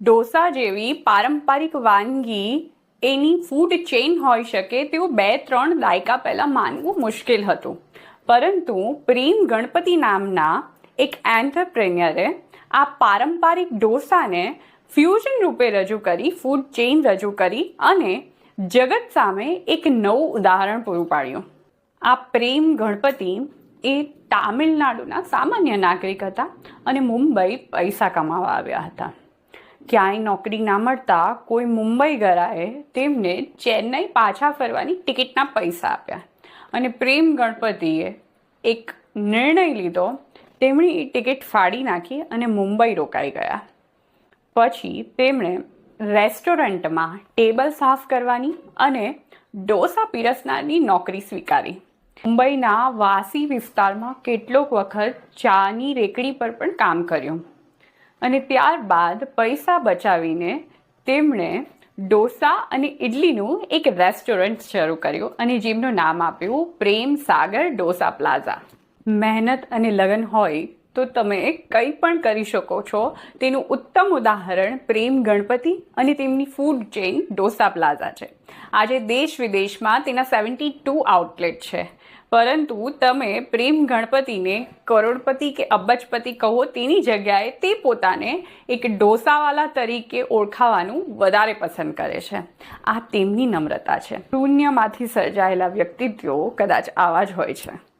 ઢોસા જેવી પારંપરિક વાનગી એની ફૂડ ચેઇન હોઈ શકે તેવું બે, ત્રણ દાયકા પહેલાં માનવું મુશ્કેલ હતું. પરંતુ પ્રેમ ગણપતિ નામના એક એન્ટરપ્રેન્યરે આ પારંપરિક ઢોસાને ફ્યુઝન રૂપે રજૂ કરી ફૂડ ચેઇન રજૂ કરી અને જગત સામે એક નવું ઉદાહરણ પૂરું પાડ્યું. આ પ્રેમ ગણપતિ એ તામિલનાડુના સામાન્ય નાગરિક હતા અને મુંબઈ પૈસા કમાવા આવ્યા હતા. ક્યાંય નોકરી ના મળતા કોઈ મુંબઈ ગરાએ તેમને ચેન્નઈ પાછા ફરવાની ટિકિટના પૈસા આપ્યા. અને પ્રેમ ગણપતિએ એક નિર્ણય લીધો, તેમણે એ ટિકિટ ફાડી નાખી અને મુંબઈ રોકાઈ ગયા. પછી તેમણે રેસ્ટોરન્ટમાં ટેબલ સાફ કરવાની અને ડોસા પીરસનારની નોકરી સ્વીકારી. મુંબઈના વાસી વિસ્તારમાં કેટલોક વખત ચાની રેકડી પર પણ કામ કર્યું. અને ત્યારબાદ પૈસા બચાવીને તેમણે ડોસા અને ઇડલીનું એક રેસ્ટોરન્ટ શરૂ કર્યું અને જેમનું નામ આપ્યું પ્રેમ સાગર ડોસા પ્લાઝા. મહેનત અને લગન હોય તો તમે કંઈ પણ કરી શકો છો. તેનું ઉત્તમ ઉદાહરણ પ્રેમ ગણપતિ અને તેમની ફૂડ ચેઇન ડોસા પ્લાઝા છે. આજે દેશ વિદેશમાં તેના સેવન્ટી ટુ આઉટલેટ છે. પરંતુ તમે પ્રેમ ગણપતિને, કરોડપતિ કે અબજપતિ કહો તેની જગ્યાએ તે પોતાને એક ડોસાવાલા તરીકે ઓળખાવાનું વધારે પસંદ કરે છે. આ તેમની નમ્રતા છે. શૂન્યમાંથી સર્જાયેલા વ્યક્તિત્વો કદાચ આવા જ હોય છે.